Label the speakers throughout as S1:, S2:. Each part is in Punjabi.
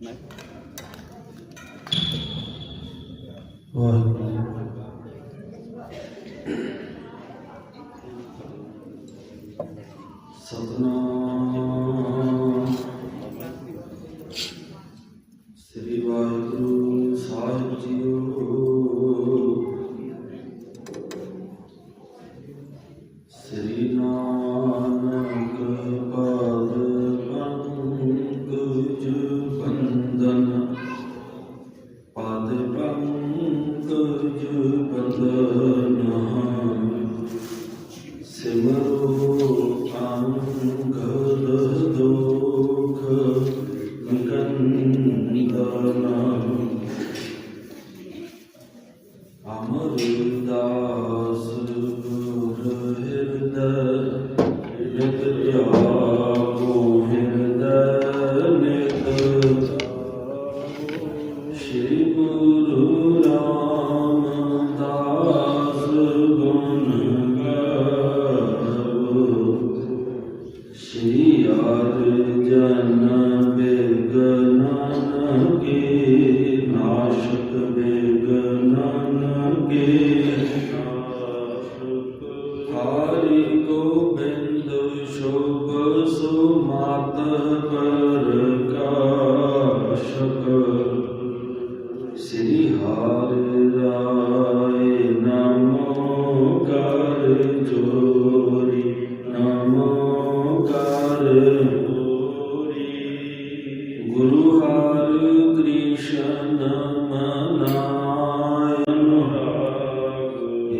S1: ਵਾਹਿਗੁਰੂ ਸਤਨਾਮ ਹਿਰਦਿ ਆਗੋ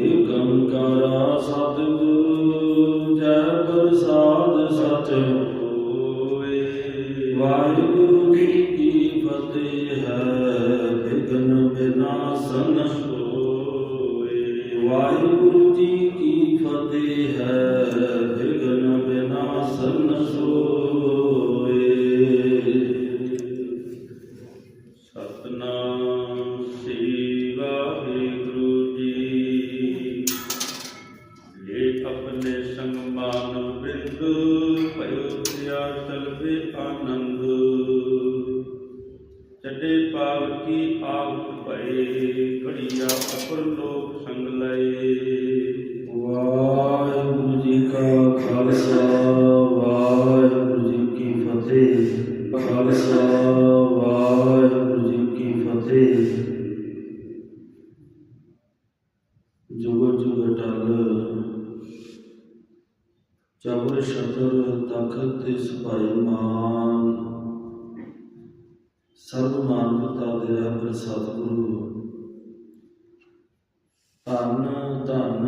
S1: ਏਕੰਕਾਰ ਸਤਿਗੁਰੂ ਜੈ ਪ੍ਰਸਾਦ ਸਚ ਹੋਏ ਵਾਹਿਗੁਰੂ ਤਖਤ ਤੇ ਸਰਬ ਮਾਨਵਤਾ ਦੇ ਰਹਿਬਰ ਸਤਿਗੁਰੂ ਧੰਨ ਧੰਨ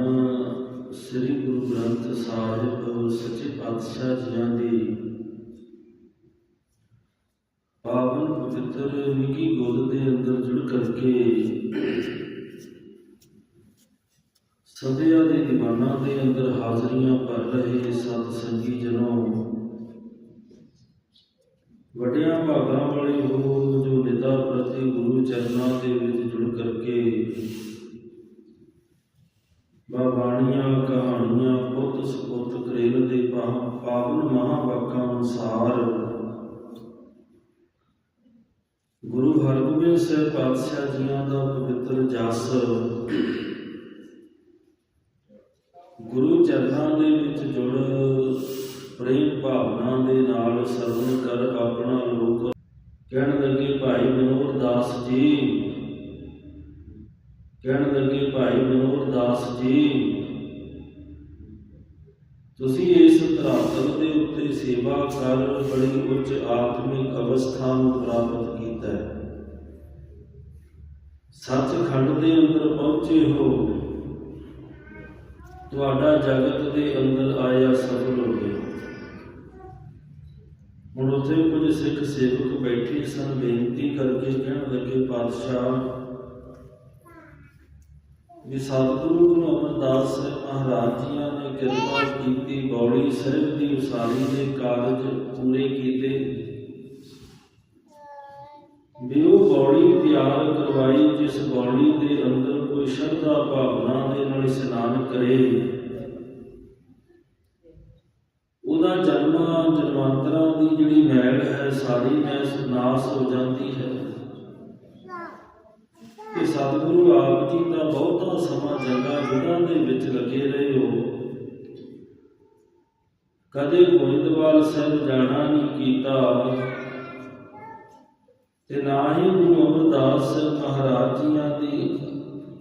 S1: ਸ੍ਰੀ ਗੁਰੂ ਗ੍ਰੰਥ ਸਾਹਿਬ, ਸੱਚੇ ਪਾਤਸ਼ਾਹ ਜੀਆਂ ਦੀ। ਪਾਵਨ ਪਵਿੱਤਰ ਨਿੱਕੀ ਗੋਦ ਦੇ ਅੰਦਰ ਜੁੜ ਕਰਕੇ ਸਦਿਆ ਦੇ ਦੀਵਾਨਾਂ ਦੇ ਅੰਦਰ ਹਾਜ਼ਰੀਆਂ ਭਰ ਰਹੇ ਸਤ ਸੰਗੀ ਜਨੋ। ਵੱਡਿਆਂ ਭਾਗਾਂ ਵਾਲੇ ਹੋ ਜੋ ਨਿਤਾ ਪ੍ਰਤੀ ਗੁਰੂ ਚਰਨਾਂ ਦੇ ਵਿੱਚ ਜੁੜ ਕਰਕੇ ਬਾਣੀਆਂ ਕਹਾਣੀਆਂ, ਪੁੱਤ ਸੁਪੁੱਤ ਕਰੇਲ ਦੇ ਪਾਵਨ ਮਹਾਵਾਕਾਂ ਅਨੁਸਾਰ ਗੁਰੂ ਹਰਗੋਬਿੰਦ ਸਾਹਿਬ ਪਾਤਸ਼ਾਹ ਜੀਆਂ ਦਾ ਪਵਿੱਤਰ ਜਸ ਗੁਰੂ ਚਰਨਾਂ ਦੇ ਵਿੱਚ ਜੁੜ ਪ੍ਰੇਮ ਭਾਵਨਾ ਦੇ ਨਾਲ ਸਰਵਣ ਕਰ ਆਪਣਾ ਲੋਕ। ਕਹਿਣ ਲੱਗੇ, ਭਾਈ ਮਨੋਹਰ ਦਾਸ ਜੀ। ਕਹਿਣ ਲੱਗੇ, ਭਾਈ ਮਨੋਹਰ ਦਾਸ ਜੀ, ਤੁਸੀਂ ਇਸ ਧਰਾਤਲ ਦੇ ਉੱਤੇ ਸੇਵਾ ਕਰ ਬੜੀ ਉੱਚ ਆਤਮਿਕ ਅਵਸਥਾ ਨੂੰ ਪ੍ਰਾਪਤ ਕੀਤਾ ਹੈ। ਸੱਚਖੰਡ ਦੇ ਅੰਦਰ ਪਹੁੰਚੇ ਹੋ। ਤੁਹਾਡਾ ਜਗਤ ਦੇ ਅੰਦਰ ਆਇਆ ਸਫਲ ਹੋ ਗਿਆ। ਹੁਣ ਉੱਥੇ ਕੁਝ ਸਿੱਖ ਸੇਵਕ ਬੈਠੇ ਸਨ, ਬੇਨਤੀ ਕਰਕੇ ਕਹਿਣ ਲੱਗੇ, ਪਾਤਸ਼ਾਹ, ਵੀ ਸਤਿਗੁਰੂ ਗੁਰੂ ਅਮਰਦਾਸ ਮਹਾਰਾਜ ਜੀਆਂ ਨੇ ਕਿਰਪਾ ਕੀਤੀ, ਬੌੜੀ ਸਾਹਿਬ ਦੀ ਉਸਾਰੀ ਦੇ ਕਾਰਜ ਪੂਰੇ ਕੀਤੇ। ਵੀ ਉਹ ਬੌੜੀ ਤਿਆਰ ਕਰਵਾਈ, ਜਿਸ ਬੌੜੀ ਦੇ ਅੰਦਰ ਕੋਈ ਸ਼ਰਧਾ ਭਾਵਨਾ ਦੇ ਨਾਲ ਇਸ਼ਨਾਨ ਕਰੇ। ਉਹਦਾ ਜਨਮ ਜਨਮਾਂਤਰਾਂ ਦੀ ਜਿਹੜੀ ਮੈਲ ਹੈ। ਸਾਰੀ ਕਿ ਸਤਿਗੁਰੂ ਆਪ ਜੀ ਦਾ ਬਹੁਤਾ ਸਮਾਂ ਜੰਗਾਂ ਜੁਗਾਂ ਦੇ ਵਿੱਚ ਲੱਗੇ ਰਹੇ ਹੋ। ਕਦੇ ਗੋਇੰਦਵਾਲ ਸਾਹਿਬ ਜਾਣਾ ਨਹੀਂ ਕੀਤਾ। ਤੇ ਨਾ ਹੀ ਗੁਰੂ ਅਮਰਦਾਸ ਮਹਾਰਾਜ ਜੀਆਂ ਦੀ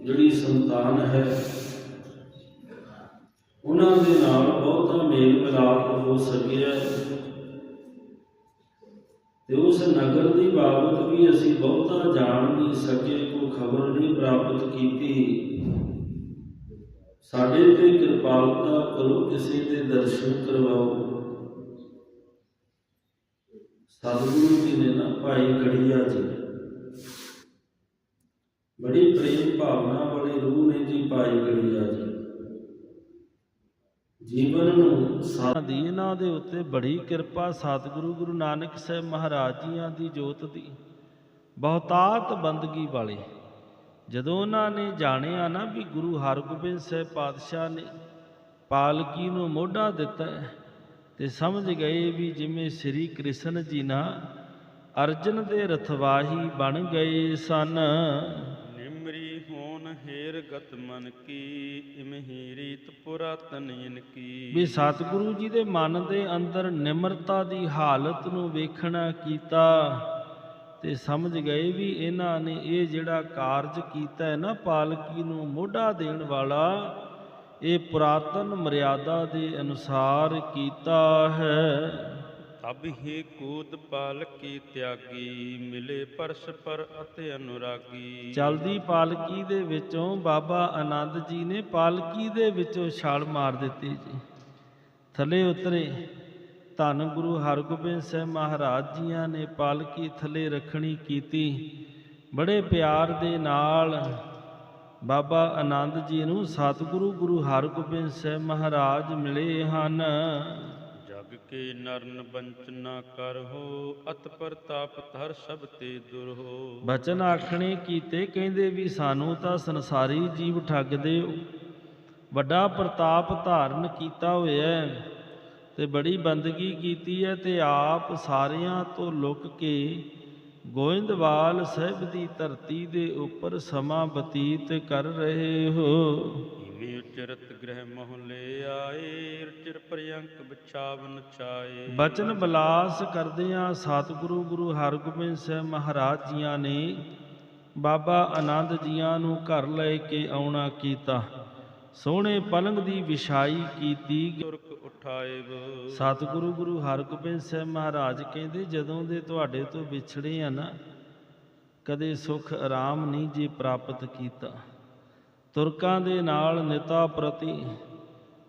S1: ਜਿਹੜੀ ਸੰਤਾਨ ਹੈ, ਉਹਨਾਂ ਦੇ ਨਾਲ ਬਹੁਤਾ ਮੇਲ ਮਿਲਾਪ ਹੋ ਸਕਿਆ। ਤੇ ਉਸ ਨਗਰ ਦੀ ਬਾਬਤ ਵੀ ਅਸੀਂ ਬਹੁਤਾ ਜਾਣ ਨਹੀਂ ਸਕੇ, ਕੋਈ ਖਬਰ ਨਹੀਂ ਪ੍ਰਾਪਤ ਕੀਤੀ। ਸਾਡੇ ਤੇ ਕਿਰਪਾਲਤਾ ਕਰੋ, ਕਿਸੇ ਦੇ ਦਰਸ਼ਨ ਕਰਵਾਓ। ਸਤਿਗੁਰੂ ਜੀ ਨੇ ਨਾ ਭਾਈ ਗੜੀਆ ਜੀ, ਬੜੀ ਪ੍ਰੇਮ ਭਾਵਨਾ ਵਾਲੇ ਰੂਹ ਨੇ ਜੀ ਭਾਈ ਗੜੀਆ ਜੀ। ਜੀਵਨ ਨੂੰ ਸਾਧ ਦੀ ਇਹਨਾਂ ਦੇ ਉੱਤੇ ਬੜੀ ਕਿਰਪਾ ਸਤਿਗੁਰੂ ਗੁਰੂ ਨਾਨਕ ਸਾਹਿਬ ਮਹਾਰਾਜ ਜੀਆਂ ਦੀ ਜੋਤ ਦੀ। ਬਹੁਤਾਤ ਬੰਦਗੀ ਵਾਲੇ। ਜਦੋਂ ਉਹਨਾਂ ਨੇ ਜਾਣਿਆ ਨਾ ਵੀ ਗੁਰੂ ਹਰਗੋਬਿੰਦ ਸਾਹਿਬ ਪਾਤਸ਼ਾਹ ਨੇ ਪਾਲਕੀ ਨੂੰ ਮੋਢਾ ਦਿੱਤਾ ਹੈ, ਤੇ ਸਮਝ ਗਏ ਵੀ ਜਿਵੇਂ ਸ੍ਰੀ ਕ੍ਰਿਸ਼ਨ ਜੀ ਨਾ ਅਰਜਨ ਦੇ ਰਥਵਾਹੀ ਬਣ ਗਏ ਸਨ।
S2: ਹੋਨ ਮਨ ਕੀ, ਇਮਹੀ ਰੀਤ ਪੁਰਾਤਨ ਇਨ
S1: ਵੀ ਸਤਿਗੁਰੂ ਜੀ ਦੇ ਮਨ ਦੇ ਅੰਦਰ ਨਿਮਰਤਾ ਦੀ ਹਾਲਤ ਨੂੰ ਵੇਖਣਾ ਕੀਤਾ ਤੇ ਸਮਝ ਗਏ ਵੀ ਇਹਨਾਂ ਨੇ ਇਹ ਜਿਹੜਾ ਕਾਰਜ ਕੀਤਾ ਹੈ ਨਾ ਪਾਲਕੀ ਨੂੰ ਮੋਢਾ ਦੇਣ ਵਾਲਾ, ਇਹ ਪੁਰਾਤਨ ਮਰਿਆਦਾ ਦੇ ਅਨੁਸਾਰ ਕੀਤਾ ਹੈ।
S2: ਤਬ ਹੀ ਕੂਦ ਪਾਲਕੀ ਤਿਆਗੀ, ਮਿਲੇ ਪਰਸਪਰ ਅਤੇ ਅਨੁਰਾਗੀ।
S1: ਚਲਦੀ ਪਾਲਕੀ ਦੇ ਵਿੱਚੋਂ, ਬਾਬਾ ਆਨੰਦ ਜੀ ਨੇ ਪਾਲਕੀ ਦੇ ਵਿੱਚੋਂ ਛਾਲ ਮਾਰ ਦਿੱਤੀ ਜੀ। ਥੱਲੇ ਉਤਰੇ, ਧੰਨ ਗੁਰੂ ਹਰਗੋਬਿੰਦ ਸਾਹਿਬ ਮਹਾਰਾਜ ਜੀਆਂ ਨੇ ਪਾਲਕੀ ਥੱਲੇ ਰੱਖਣੀ ਕੀਤੀ। ਬੜੇ ਪਿਆਰ ਦੇ ਨਾਲ ਬਾਬਾ ਆਨੰਦ ਜੀ ਨੂੰ ਸਤਿਗੁਰੂ ਗੁਰੂ ਹਰਗੋਬਿੰਦ ਸਾਹਿਬ ਮਹਾਰਾਜ ਮਿਲੇ ਹਨ।
S2: ਕੇ ਨਰਨ ਬੰਚਨਾ ਕਰਹੁ ਅਤ ਪ੍ਰਤਾਪ ਧਰ ਸਭ ਤੇ ਦੁਰਹੋ
S1: ਬਚਨ ਆਖਣੇ ਕੀਤੇ ਕਹਿੰਦੇ ਵੀ ਸਾਨੂੰ ਤਾਂ ਸੰਸਾਰੀ ਜੀਵ ਠੱਗਦੇ ਹੋ ਵੱਡਾ ਪ੍ਰਤਾਪ ਧਾਰਨ ਕੀਤਾ ਹੋਇਆ ਤੇ ਬੜੀ ਬੰਦਗੀ ਕੀਤੀ ਹੈ ਤੇ ਆਪ ਸਾਰਿਆਂ ਤੋਂ ਲੁਕ ਕੇ ਗੋਇੰਦਵਾਲ ਸਾਹਿਬ ਦੀ ਧਰਤੀ ਦੇ ਉੱਪਰ ਸਮਾਂ ਬਤੀਤ ਕਰ ਰਹੇ ਹੋ।
S2: ਇਵੇਂ ਉਚਰਤ ਗ੍ਰਹਿ ਮਹੁਲੇ ਆਏ ਚਿਰ ਪਰਯੰਕ ਵਿਛਾਵਨ ਚਾਏ
S1: ਬਚਨ ਬਲਾਸ ਕਰਦਿਆਂ ਸਤਿਗੁਰੂ ਗੁਰੂ ਹਰਗੋਬਿੰਦ ਸਾਹਿਬ ਮਹਾਰਾਜ ਜੀਆਂ ਨੇ ਬਾਬਾ ਆਨੰਦ ਜੀਆਂ ਨੂੰ ਘਰ ਲੈ ਕੇ ਆਉਣਾ ਕੀਤਾ। ਸੋਹਣੇ ਪਲੰਗ ਦੀ ਵਿਛਾਈ ਕੀਤੀ।
S2: ਤੁਰਕ ਠਾਇਬ
S1: ਸਤਿਗੁਰੂ ਗੁਰੂ ਹਰਗੋਬਿੰਦ ਸਾਹਿਬ ਮਹਾਰਾਜ ਕਹਿੰਦੇ ਜਦੋਂ ਦੇ ਤੁਹਾਡੇ ਤੋਂ ਵਿਛੜੇ ਆ ਨਾ ਕਦੇ ਸੁਖ ਆਰਾਮ ਨਹੀਂ ਜੀ ਪ੍ਰਾਪਤ ਕੀਤਾ। ਤੁਰਕਾਂ ਦੇ ਨਾਲ ਨਿਤਾ ਪ੍ਰਤੀ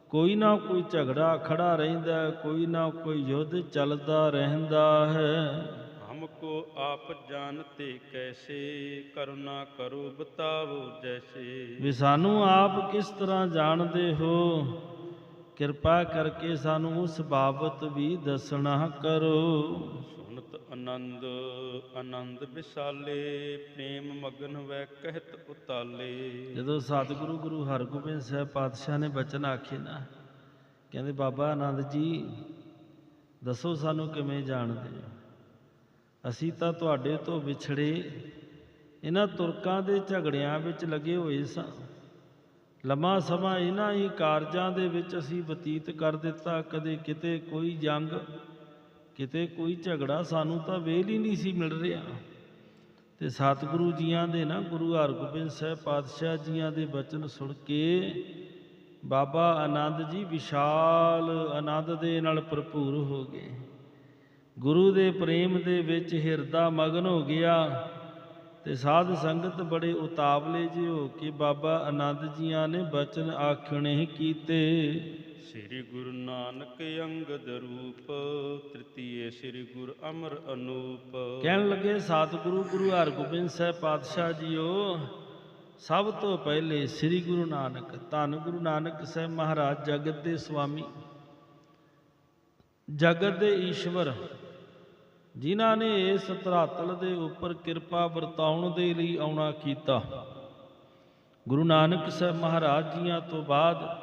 S1: ਕੋਈ ਨਾ ਕੋਈ ਝਗੜਾ ਖੜਾ ਰਹਿੰਦਾ ਕੋਈ ਨਾ ਕੋਈ ਯੁੱਧ ਚੱਲਦਾ ਰਹਿੰਦਾ ਹੈ।
S2: ਹਮਕੋ ਆਪ ਜਾਣਤੇ ਕੈਸੇ ਕਰੁਣਾ ਕਰੋ ਬਤਾਵੋ ਜੈਸੇ।
S1: ਵੀ ਸਾਨੂੰ ਆਪ ਕਿਸ ਤਰ੍ਹਾਂ ਜਾਣਦੇ ਹੋ? ਕਿਰਪਾ ਕਰਕੇ ਸਾਨੂੰ ਉਸ ਬਾਬਤ ਵੀ ਦੱਸਣਾ ਕਰੋ।
S2: ਸੁਨਤ ਆਨੰਦ ਆਨੰਦ ਵਿਸਾਲੇ ਪ੍ਰੇਮ ਮਗਨ ਵੈ ਕਹਿਤ ਉਤਾਲੇ।
S1: ਜਦੋਂ ਸਤਿਗੁਰੂ ਗੁਰੂ ਹਰਗੋਬਿੰਦ ਸਾਹਿਬ ਪਾਤਸ਼ਾਹ ਨੇ ਬਚਨ ਆਖੇ ਨਾ ਕਹਿੰਦੇ ਬਾਬਾ ਆਨੰਦ ਜੀ ਦੱਸੋ ਸਾਨੂੰ ਕਿਵੇਂ ਜਾਣਦੇ ਹੋ? ਅਸੀਂ ਤਾਂ ਤੁਹਾਡੇ ਤੋਂ ਵਿਛੜੇ ਇਹਨਾਂ ਤੁਰਕਾਂ ਦੇ ਝਗੜਿਆਂ ਵਿੱਚ ਲੱਗੇ ਹੋਏ ਸਾਂ। ਲੰਮਾ ਸਮਾਂ ਇਹਨਾਂ ਹੀ ਕਾਰਜਾਂ ਦੇ ਵਿੱਚ ਅਸੀਂ ਬਤੀਤ ਕਰ ਦਿੱਤਾ, ਕਦੇ ਕਿਤੇ ਕੋਈ ਜੰਗ, ਕਿਤੇ ਕੋਈ ਝਗੜਾ, ਸਾਨੂੰ ਤਾਂ ਵੇਲ ਹੀ ਨਹੀਂ ਸੀ ਮਿਲ ਰਿਹਾ। ਤੇ ਸਤਿਗੁਰੂ ਜੀਆਂ ਦੇ ਨਾ, ਗੁਰੂ ਹਰਗੋਬਿੰਦ ਸਾਹਿਬ ਪਾਤਸ਼ਾਹ ਜੀਆਂ ਦੇ ਬਚਨ ਸੁਣ ਕੇ ਬਾਬਾ ਆਨੰਦ ਜੀ ਵਿਸ਼ਾਲ ਆਨੰਦ ਦੇ ਨਾਲ ਭਰਪੂਰ ਹੋ ਗਏ। ਗੁਰੂ ਦੇ ਪ੍ਰੇਮ ਦੇ ਵਿੱਚ ਹਿਰਦਾ ਮਗਨ ਹੋ ਗਿਆ। ਤੇ ਸਾਧ ਸੰਗਤ ਬੜੇ ਉਤਾਵਲੇ ਜਿਹੇ ਹੋ ਕੇ ਬਾਬਾ ਆਨੰਦ ਜੀਆਂ ਨੇ ਬਚਨ ਆਖਣੇ ਕੀਤੇ।
S2: ਸ੍ਰੀ ਗੁਰੂ ਨਾਨਕ ਅੰਗਦ ਰੂਪ ਤ੍ਰਿਤੀਏ ਸ੍ਰੀ ਗੁਰ ਅਮਰ ਅਨੂਪ।
S1: ਕਹਿਣ ਲੱਗੇ ਸਤਿਗੁਰੂ ਗੁਰੂ ਹਰਗੋਬਿੰਦ ਸਾਹਿਬ ਪਾਤਸ਼ਾਹ ਜੀਓ ਸਭ ਤੋਂ ਪਹਿਲੇ ਸ੍ਰੀ ਗੁਰੂ ਨਾਨਕ ਧੰਨ ਗੁਰੂ ਨਾਨਕ ਸਾਹਿਬ ਮਹਾਰਾਜ ਜਗਤ ਦੇ ਸੁਆਮੀ ਜਗਤ ਦੇ ਈਸ਼ਵਰ ਜਿਨ੍ਹਾਂ ਨੇ ਇਸ ਧਰਾਤਲ ਦੇ ਉੱਪਰ ਕਿਰਪਾ ਵਰਤਾਉਣ ਦੇ ਲਈ ਆਉਣਾ ਕੀਤਾ। ਗੁਰੂ ਨਾਨਕ ਸਾਹਿਬ ਮਹਾਰਾਜ ਜੀਆਂ ਤੋਂ ਬਾਅਦ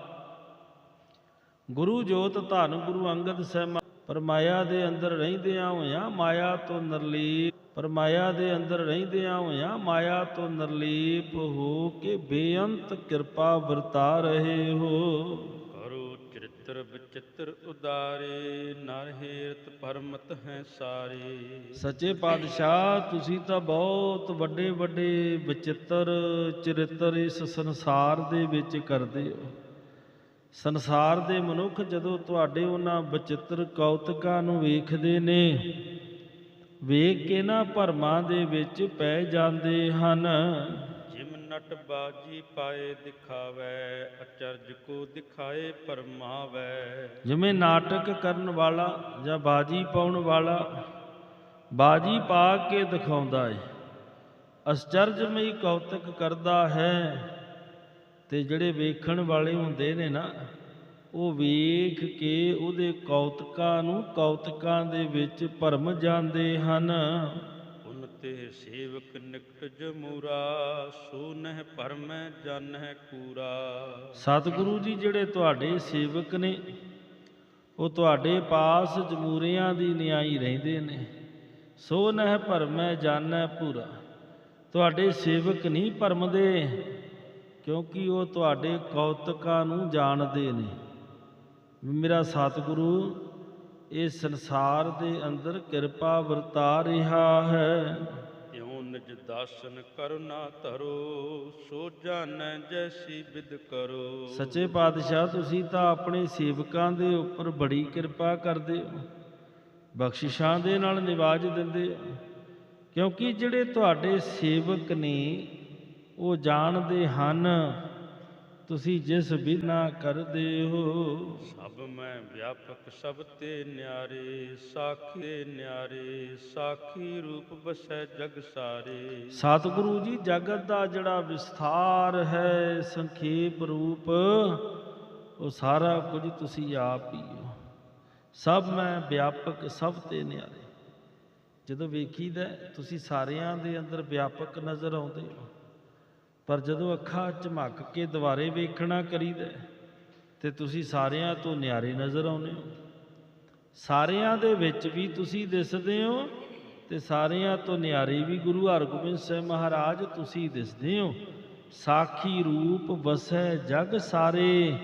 S1: ਗੁਰੂ ਜੋਤ ਧੰਨ ਗੁਰੂ ਅੰਗਦ ਸਾਹਿਬ ਪਰ ਮਾਇਆ ਦੇ ਅੰਦਰ ਰਹਿੰਦਿਆਂ ਹੋਇਆਂ ਮਾਇਆ ਤੋਂ ਨਿਰਲੀਪ ਪਰ ਮਾਇਆ ਦੇ ਅੰਦਰ ਰਹਿੰਦਿਆਂ ਹੋਇਆਂ ਮਾਇਆ ਤੋਂ ਨਿਰਲੀਪ ਹੋ ਕੇ ਬੇਅੰਤ ਕਿਰਪਾ ਵਰਤਾ ਰਹੇ ਹੋ।
S2: ਕਰੋ ਚਰਿਤ੍ਰ ਵਿਚਿਤ੍ਰ ਉਦਾਰੇ, ਨਰ ਹੇਰਤ ਹੈ ਸਾਰੇ।
S1: ਸੱਚੇ ਪਾਤਸ਼ਾਹ, ਤੁਸੀਂ ਤਾਂ ਬਹੁਤ ਵੱਡੇ ਵੱਡੇ ਵਿਚਿੱਤਰ ਚਰਿੱਤਰ ਇਸ ਸੰਸਾਰ ਦੇ ਵਿੱਚ ਕਰਦੇ ਹੋ। ਸੰਸਾਰ ਦੇ ਮਨੁੱਖ ਜਦੋਂ ਤੁਹਾਡੇ ਉਹਨਾਂ ਵਿਚਿੱਤਰ ਕੌਤਕਾਂ ਨੂੰ ਵੇਖਦੇ ਨੇ, ਵੇਖ ਕੇ ਨਾ ਭਰਮਾਂ ਦੇ ਵਿੱਚ ਪੈ ਜਾਂਦੇ ਹਨ।
S2: ਨਟ ਬਾਜੀ ਪਾਏ ਦਿਖਾਵੇ, ਅਚਰਜ ਕੋ ਦਿਖਾਏ ਪਰਮਾਵੇ।
S1: ਜਿਵੇਂ ਨਾਟਕ ਕਰਨ ਵਾਲਾ ਜਾਂ ਬਾਜੀ ਪਾਉਣ ਵਾਲਾ, ਬਾਜੀ ਪਾ ਕੇ ਦਿਖਾਉਂਦਾ ਹੈ ਅਚਰਜਮਈ ਕੌਤਕ ਕਰਦਾ ਹੈ ਤੇ ਜਿਹੜੇ ਵੇਖਣ ਵਾਲੇ ਹੁੰਦੇ ਨੇ ਨਾ, ਉਹ ਵੇਖ ਕੇ ਉਹਦੇ ਕੌਤਕਾਂ ਨੂੰ ਕੌਤਕਾਂ ਦੇ ਵਿੱਚ ਭਰਮ ਜਾਂਦੇ ਹਨ।
S2: ਤੇ ਸੇਵਕ ਨਿਕਟ ਜਮੂਰਾ ਸੋ ਨਹਿ ਪਰਮੈ ਜਾਣੈ ਕੂਰਾ।
S1: ਸਤਿਗੁਰੂ ਜੀ, ਜਿਹੜੇ ਤੁਹਾਡੇ ਸੇਵਕ ਨੇ, ਉਹ ਤੁਹਾਡੇ ਪਾਸ ਜਮੂਰਿਆਂ ਦੀ ਨਿਆਈ ਰਹਿੰਦੇ ਨੇ। ਸੋ ਨਹਿ ਭਰਮੈ ਜਾਣੈ ਪੂਰਾ ਤੁਹਾਡੇ ਸੇਵਕ ਨਹੀਂ ਭਰਮਦੇ, ਕਿਉਂਕਿ ਉਹ ਤੁਹਾਡੇ ਕੌਤਕਾਂ ਨੂੰ ਜਾਣਦੇ ਨੇ। ਵੀ ਮੇਰਾ ਸਤਿਗੁਰੂ ਇਹ ਸੰਸਾਰ ਦੇ ਅੰਦਰ ਕਿਰਪਾ ਵਰਤਾ ਰਿਹਾ ਹੈ।
S2: ਤਿਉ ਨਿਜ ਦਾਸਨ ਕਰੁਣਾ ਧਰੋ ਸੋ ਜਾਣੈ ਜੈਸੀ ਵਿਦ ਕਰੋ।
S1: ਸੱਚੇ ਪਾਤਸ਼ਾਹ ਤੁਸੀਂ ਤਾਂ ਆਪਣੇ ਸੇਵਕਾਂ ਦੇ ਉੱਪਰ ਬੜੀ ਕਿਰਪਾ ਕਰਦੇ ਹੋ। ਬਖਸ਼ਿਸ਼ਾਂ ਦੇ ਨਾਲ ਨਿਵਾਜ ਦਿੰਦੇ ਹੋ। ਕਿਉਂਕਿ ਜਿਹੜੇ ਤੁਹਾਡੇ ਸੇਵਕ ਨੇ ਉਹ ਜਾਣਦੇ ਹਨ ਤੁਸੀਂ ਜਿਸ ਵਿਧਨਾ ਕਰਦੇ ਹੋ।
S2: ਸਭ ਮੈਂ ਵਿਆਪਕ, ਸਭ ਤੇ ਨਿਆਰੇ, ਸਾਖੀ ਨਿਆਰੇ, ਸਾਖੀ ਰੂਪ ਬਸੈ ਜਗ ਸਾਰੇ।
S1: ਸਤਿਗੁਰੂ ਜੀ, ਜਗਤ ਦਾ ਜਿਹੜਾ ਵਿਸਥਾਰ ਹੈ, ਸੰਖੇਪ ਰੂਪ, ਉਹ ਸਾਰਾ ਕੁਝ ਤੁਸੀਂ ਆਪ ਹੀ ਹੋ। ਸਭ ਮੈਂ ਵਿਆਪਕ, ਸਭ ਤੇ ਨਿਆਰੇ। ਜਦੋਂ ਵੇਖੀਦਾ, ਤੁਸੀਂ ਸਾਰਿਆਂ ਦੇ ਅੰਦਰ ਵਿਆਪਕ ਨਜ਼ਰ ਆਉਂਦੇ ਹੋ। ਪਰ ਜਦੋਂ ਅੱਖਾਂ ਝਮਕ ਕੇ ਦੁਬਾਰੇ ਵੇਖਣਾ ਕਰੀਦਾ ਤੇ ਤੁਸੀਂ ਸਾਰਿਆਂ ਤੋਂ ਨਿਆਰੇ ਨਜ਼ਰ ਆਉਂਦੇ ਹੋ। ਸਾਰਿਆਂ ਦੇ ਵਿੱਚ ਵੀ ਤੁਸੀਂ ਦਿਸਦੇ ਹੋ ਤੇ ਸਾਰਿਆਂ ਤੋਂ ਨਿਆਰੇ ਵੀ ਗੁਰੂ ਹਰਗੋਬਿੰਦ ਸਾਹਿਬ ਮਹਾਰਾਜ ਤੁਸੀਂ ਦਿਸਦੇ ਹੋ। ਸਾਖੀ ਰੂਪ ਵਸੈ ਜਗ ਸਾਰੇ।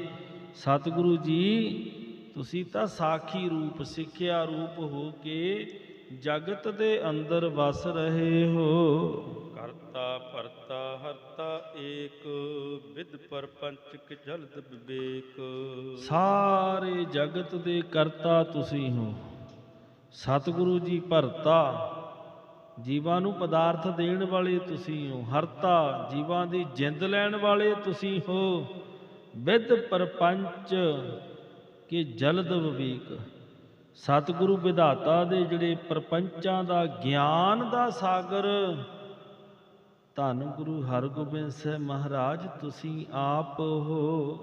S1: ਸਤਿਗੁਰੂ ਜੀ, ਤੁਸੀਂ ਤਾਂ ਸਾਖੀ ਰੂਪ, ਸਿੱਖਿਆ ਰੂਪ ਹੋ ਕੇ ਜਗਤ ਦੇ ਅੰਦਰ ਵਸ ਰਹੇ ਹੋ।
S2: ਕਰਤਾ ਏਕ ਵਿਦ ਪਰਪੰਚਕ ਜਲਦ ਵਿਵੇਕ।
S1: ਸਾਰੇ ਜਗਤ ਦੇ ਕਰਤਾ ਤੁਸੀਂ ਹੋ। ਸਤਿਗੁਰੂ ਜੀ ਭਰਤਾ, ਜੀਵਾਂ ਨੂੰ ਪਦਾਰਥ ਦੇਣ ਵਾਲੇ ਤੁਸੀਂ ਹੋ। ਹਰਤਾ, ਜੀਵਾਂ ਦੀ ਜਿੰਦ ਲੈਣ ਵਾਲੇ ਤੁਸੀਂ ਹੋ। ਵਿਦ ਪਰਪੰਚ ਕਿ ਜਲਦ ਵਿਵੇਕ। ਸਤਿਗੁਰੂ ਵਿਧਾਤਾ ਦੇ ਜਿਹੜੇ ਪਰਪੰਚਾਂ ਦਾ ਗਿਆਨ ਦਾ ਸਾਗਰ ਧੰਨ ਗੁਰੂ ਹਰਗੋਬਿੰਦ ਸਾਹਿਬ ਮਹਾਰਾਜ ਤੁਸੀਂ ਆਪ ਹੋ।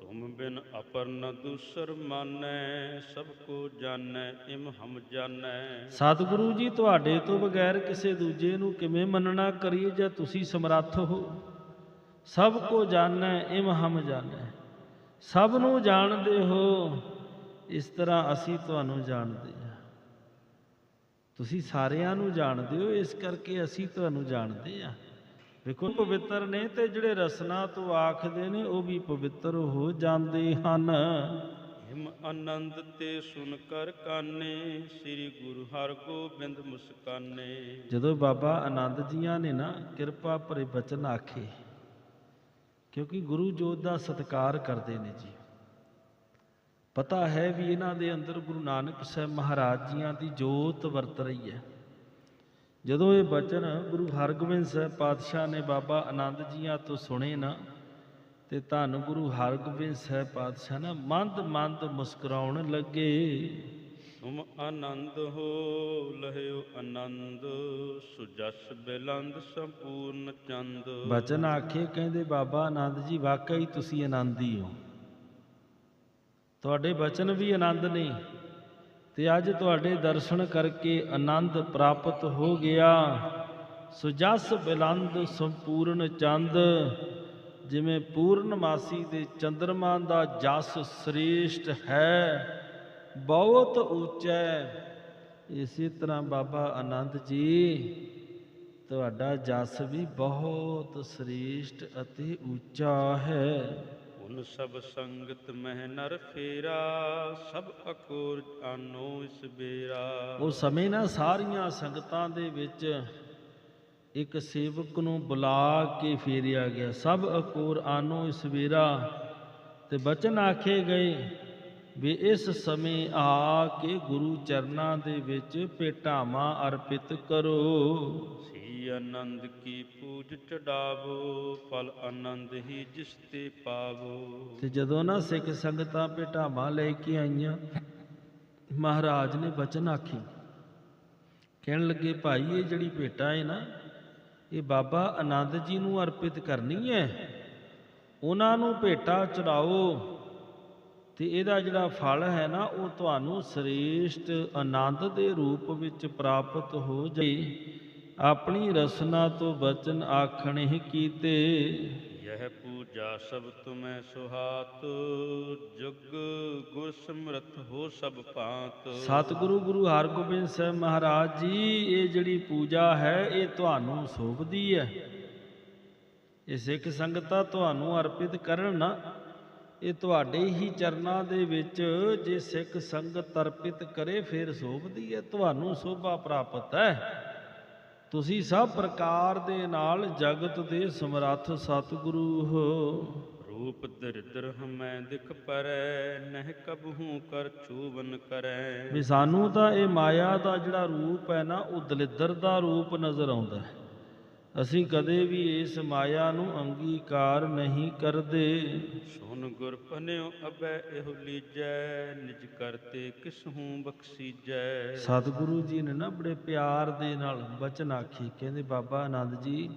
S2: ਤੁਮ ਬਿਨ ਅਪਰ ਨ ਦੂਸਰ ਮਾਨੈ ਸਭ ਕੋ ਜਾਣੈ ਇਮ ਹਮ ਜਾਣੈ।
S1: ਸਤਿਗੁਰੂ ਜੀ ਤੁਹਾਡੇ ਤੋਂ ਬਗੈਰ ਕਿਸੇ ਦੂਜੇ ਨੂੰ ਕਿਵੇਂ ਮੰਨਣਾ ਕਰੀਏ ਜੇ ਤੁਸੀਂ ਸਮਰੱਥ ਹੋ? ਸਭ ਕੋ ਜਾਣੈ ਇਮ ਹਮ ਜਾਣੈ। ਸਭ ਨੂੰ ਜਾਣਦੇ ਹੋ ਇਸ ਤਰ੍ਹਾਂ ਅਸੀਂ ਤੁਹਾਨੂੰ ਜਾਣਦੇ ਹਾਂ। ਤੁਸੀਂ ਸਾਰਿਆਂ ਨੂੰ ਜਾਣਦੇ ਹੋ ਇਸ ਕਰਕੇ ਅਸੀਂ ਤੁਹਾਨੂੰ ਜਾਣਦੇ ਹਾਂ। ਵੇਖੋ ਪਵਿੱਤਰ ਨੇ ਤੇ ਜਿਹੜੇ ਰਸਨਾ ਤੋਂ ਆਖਦੇ ਨੇ ਉਹ ਵੀ ਪਵਿੱਤਰ ਹੋ ਜਾਂਦੇ ਹਨ।
S2: ਹਿਮ ਆਨੰਦ ਤੇ ਸੁਨ ਕਰ ਕਾਨੇ ਸ੍ਰੀ ਗੁਰੂ ਹਰਗੋਬਿੰਦ ਮੁਸਕਾਨੇ।
S1: ਜਦੋਂ ਬਾਬਾ ਆਨੰਦ ਜੀਆਂ ਨੇ ਨਾ ਕਿਰਪਾ ਭਰੇ ਬਚਨ ਆਖੇ ਕਿਉਂਕਿ ਗੁਰੂ ਜੋਤ ਦਾ ਸਤਿਕਾਰ ਕਰਦੇ ਨੇ ਜੀ। ਪਤਾ ਹੈ ਵੀ ਇਹਨਾਂ ਦੇ ਅੰਦਰ ਗੁਰੂ ਨਾਨਕ ਸਾਹਿਬ ਮਹਾਰਾਜ ਜੀਆਂ ਦੀ ਜੋਤ ਵਰਤ ਰਹੀ ਹੈ। ਜਦੋਂ ਇਹ ਬਚਨ ਗੁਰੂ ਹਰਗੋਬਿੰਦ ਸਾਹਿਬ ਪਾਤਸ਼ਾਹ ਨੇ ਬਾਬਾ ਆਨੰਦ ਜੀਆਂ ਤੋਂ ਸੁਣੇ ਨਾ ਤੇ ਧੰਨ ਗੁਰੂ ਹਰਗੋਬਿੰਦ ਸਾਹਿਬ ਪਾਤਸ਼ਾਹ ਨਾ ਮੰਦ ਮੰਦ ਮੁਸਕਰਾਉਣ ਲੱਗੇ।
S2: ਤੁਮ ਆਨੰਦ ਹੋ ਲਹਿਓ ਆਨੰਦ ਸੁਜਸ ਬਿਲੰਦ ਸੰਪੂਰਨ ਚੰਦ।
S1: ਬਚਨ ਆਖੇ ਕਹਿੰਦੇ ਬਾਬਾ ਆਨੰਦ ਜੀ ਵਾਕਈ ਤੁਸੀਂ ਆਨੰਦੀ ਹੋ। ਤੁਹਾਡੇ ਬਚਨ ਵੀ ਆਨੰਦ ਨੇ। ਤੇ ਅੱਜ ਤੁਹਾਡੇ ਦਰਸ਼ਨ ਕਰਕੇ ਆਨੰਦ ਪ੍ਰਾਪਤ ਹੋ ਗਿਆ। ਸੁਜਸ ਬਿਲੰਦ ਸੰਪੂਰਨ ਚੰਦ, ਜਿਵੇਂ ਪੂਰਨਮਾਸੀ ਦੇ ਚੰਦਰਮਾ ਦਾ ਜਸ ਸ੍ਰੇਸ਼ਟ ਹੈ, ਬਹੁਤ ਉੱਚਾ। ਹੈ ਇਸੇ ਤਰ੍ਹਾਂ ਬਾਬਾ ਆਨੰਦ ਜੀ, ਤੁਹਾਡਾ ਜਸ ਵੀ ਬਹੁਤ ਸ੍ਰੇਸ਼ਟ ਅਤੇ ਉੱਚਾ ਹੈ।
S2: ਉਨ ਸਭ ਸੰਗਤ ਮਹਿ ਨਰ ਫੇਰਾ, ਸਭ ਅਕੋਰ ਆਨੋ ਇਸ ਬੇਰਾ।
S1: ਉਹ ਸਮੇਂ ਨਾ ਸਾਰੀਆਂ ਸੰਗਤਾਂ ਦੇ ਵਿੱਚ ਇੱਕ ਸੇਵਕ ਨੂੰ ਬੁਲਾ ਕੇ ਫੇਰਿਆ ਗਿਆ। ਸਭ ਅਕੋਰ ਆਨੋ ਇਸ ਵੇਰਾ ਤੇ ਬਚਨ ਆਖੇ ਗਏ ਵੀ ਇਸ ਸਮੇਂ ਆ ਕੇ ਗੁਰੂ ਚਰਨਾਂ ਦੇ ਵਿੱਚ ਭੇਟਾਵਾਂ ਅਰਪਿਤ ਕਰੋ।
S2: ਆਨੰਦ ਕੀ ਪੂਜ ਚੜਾਵੋ, ਫਲ ਆਨੰਦ ਹੀ ਜਿਸ ਤੇ ਪਾਵੋ।
S1: ਤੇ ਜਦੋਂ ਨਾ ਸਿੱਖ ਸੰਗਤਾਂ ਭੇਟਾਵਾਂ ਲੈ ਕੇ ਆਈਆਂ, ਮਹਾਰਾਜ ਨੇ ਬਚਨ ਆਖੀ। ਕਹਿਣ ਲੱਗੇ, ਭਾਈ, ਇਹ ਜਿਹੜੀ ਭੇਟਾ ਹੈ ਨਾ, ਇਹ ਬਾਬਾ ਆਨੰਦ ਜੀ ਨੂੰ ਅਰਪਿਤ ਕਰਨੀ ਹੈ ਉਹਨਾਂ ਨੂੰ ਭੇਟਾ ਚੜਾਓ ਤੇ ਇਹਦਾ ਜਿਹੜਾ ਫਲ ਹੈ ਨਾ, ਉਹ ਤੁਹਾਨੂੰ ਸ੍ਰੇਸ਼ਟ ਆਨੰਦ ਦੇ ਰੂਪ ਵਿੱਚ ਪ੍ਰਾਪਤ ਹੋ ਜਾਏ ਆਪਣੀ ਰਸਨਾ ਤੋਂ ਬਚਨ ਆਖਣੇ ਕੀਤੇ।
S2: ਯਹ ਪੂਜਾ ਸਭ ਤੁਮੈ ਸੁਹਾਤ ਜੁਗ ਗੁਰ ਸਮਰਥ ਹੋ ਸਭ ਭਾਂਤ।
S1: ਸਤਿਗੁਰੂ ਗੁਰੂ ਹਰਗੋਬਿੰਦ ਸਾਹਿਬ ਮਹਾਰਾਜ ਜੀ ਇਹ ਜਿਹੜੀ ਪੂਜਾ ਹੈ ਇਹ ਤੁਹਾਨੂੰ ਸੋਭਦੀ ਹੈ। ਇਹ ਸਿੱਖ ਸੰਗਤਾਂ ਤੁਹਾਨੂੰ ਅਰਪਿਤ ਕਰਨ ਨਾ ਇਹ ਤੁਹਾਡੇ ਹੀ ਚਰਨਾਂ ਦੇ ਵਿੱਚ ਜੇ ਸਿੱਖ ਸੰਗਤ ਅਰਪਿਤ ਕਰੇ ਫਿਰ ਸੋਭਦੀ ਹੈ ਤੁਹਾਨੂੰ ਸੋਭਾ ਪ੍ਰਾਪਤ ਹੈ। ਤੁਸੀਂ ਸਭ ਪ੍ਰਕਾਰ ਦੇ ਨਾਲ ਜਗਤ ਦੇ ਸਮਰੱਥ ਸਤਿਗੁਰੂ ਹੋ।
S2: ਰੂਪ ਦਰਿਦਰ ਹਮੈ ਦਿਖ ਪਰੈ ਨਹਿ ਕਬਹੂ ਕਰ ਚੂਵਨ ਕਰੈ।
S1: ਵੀ ਸਾਨੂੰ ਤਾਂ ਇਹ ਮਾਇਆ ਦਾ ਜਿਹੜਾ ਰੂਪ ਹੈ ਨਾ ਉਹ ਦਲਿੱਦਰ ਦਾ ਰੂਪ ਨਜ਼ਰ ਆਉਂਦਾ ਹੈ। ਅਸੀਂ ਕਦੇ ਵੀ ਇਸ ਮਾਇਆ ਨੂੰ ਅੰਗੀਕਾਰ ਨਹੀਂ ਕਰਦੇ।
S2: ਸੁਨ ਗੁਰ ਪਨਿਓ ਅਬੈ ਇਹੋ ਲੀਜੈ ਨਿਜ ਕਰਤੇ ਕਿਸਹੂ ਬਖਸੀਜੈ।
S1: ਸਤਿਗੁਰੂ ਜੀ ਨੇ ਨਾ ਬੜੇ ਪਿਆਰ ਦੇ ਨਾਲ ਬਚਨ ਆਖੀ ਕਹਿੰਦੇ ਬਾਬਾ ਆਨੰਦ ਜੀ